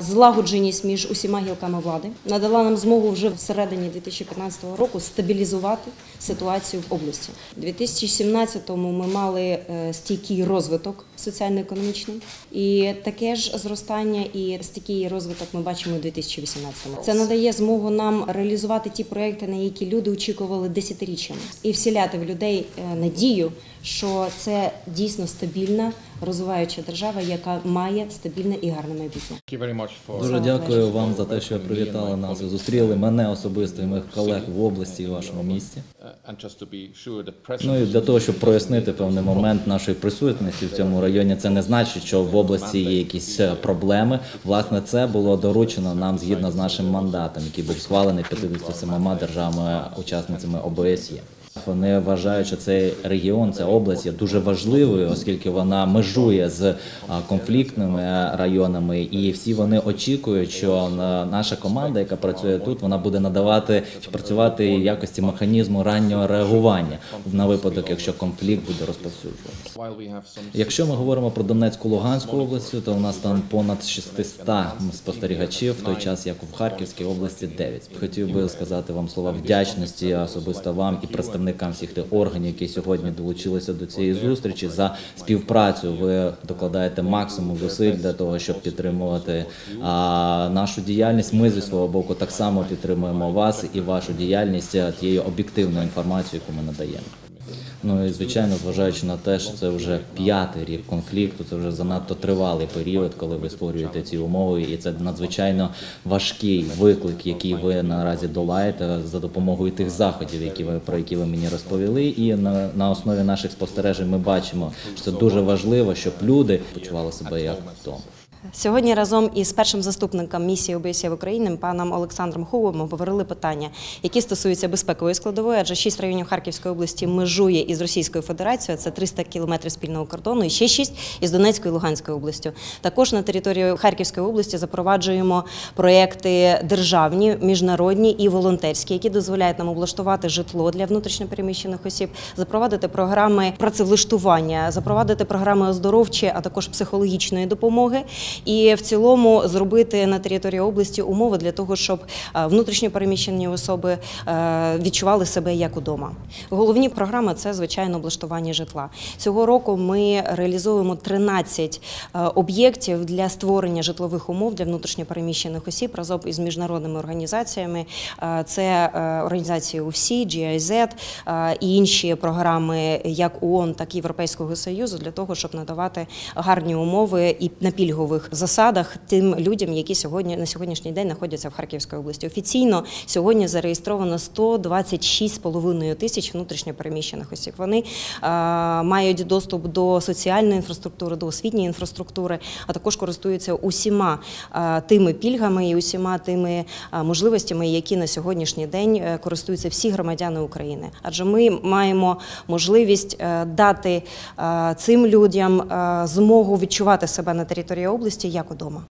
Злагодженість між усіма гілками влади надала нам змогу вже всередині 2015 року стабілізувати ситуацію в області. У 2017-му ми мали е, стійкий розвиток соціально-економічний, і таке ж зростання і стійкий розвиток ми бачимо у 2018-му. Це надає змогу нам реалізувати ті проекти, на які люди очікували десятиріччями, і вселяти в людей е, надію, що це дійсно стабільна розвиваюча держава, яка має стабільне і гарне майбутнє. Дуже дякую вам за те, що привітали нас і зустріли мене особисто і моїх колег в області і вашому місті. uh, Ну і для того, щоб прояснити певний момент нашої присутності в цьому районі, це не значить, що в області є якісь е, проблеми. Власне, це було доручено нам згідно з нашим мандатом, який був схвалений 57 державами-учасницями ОБСЄ. Вони вважають, що цей регіон, ця область є дуже важливою, оскільки вона межує з конфліктними районами, і всі вони очікують, що на- наша команда, яка працює тут, вона буде надавати працювати якості механізму раннього реагування на випадок, якщо конфлікт буде розповсюджуватися. Якщо ми говоримо про Донецьку Луганську область, то у нас там понад 600 спостерігачів, в той час як в Харківській області 9. Хотів би сказати вам слова вдячності особисто вам і представникам всіх тих органів, які сьогодні долучилися до цієї зустрічі за співпрацю. Ви докладаєте максимум зусиль для того, щоб підтримувати нашу діяльність. Ми зі свого боку так само підтримуємо вас і вашу діяльність тією об'єктивною інформацією, яку ми надаємо. Ну і звичайно, зважаючи на те, що це вже п'ятий рік конфлікту, це вже занадто тривалий період, коли ви створюєте ці умови, і це надзвичайно важкий виклик, який ви наразі долаєте за допомогою тих заходів, які ви про які ви мені розповіли. І на, на основі наших спостережень ми бачимо, що це дуже важливо, щоб люди почували себе як вдома. Сьогодні разом із першим заступником місії ОБСЄ в Україні паном Олександром Хувом обговорили питання, які стосуються безпекової складової, адже шість районів Харківської області межує із Російською Федерацією, це 300 кілометрів спільного кордону, і ще шість із Донецькою і Луганською областю. Також на території Харківської області запроваджуємо проекти державні, міжнародні і волонтерські, які дозволяють нам облаштувати житло для внутрішньопереміщених осіб, запровадити програми працевлаштування, запровадити програми оздоровчі, а також психологічної допомоги. І в цілому зробити на території області умови для того, щоб е, внутрішньо переміщені особи е, відчували себе як удома. Головні програми це звичайно облаштування житла. Цього року ми реалізуємо 13 е, об'єктів для створення житлових умов для внутрішньо переміщених осіб разом із міжнародними організаціями. Це організації УФСІ, GIZ і інші програми, як ООН, так і Європейського Союзу, для того, щоб надавати гарні умови і на пільгових засадах тим людям, які сьогодні на сьогоднішній день знаходяться в Харківській області. Офіційно сьогодні зареєстровано 126,5 тисяч внутрішньо переміщених осіб. Вони е, мають доступ до соціальної інфраструктури, до освітньої інфраструктури, а також користуються усіма е, тими пільгами і усіма тими е, можливостями, які на сьогоднішній день е, користуються всі громадяни України. Адже ми маємо можливість е, дати цим людям змогу відчувати себе на території області як удома.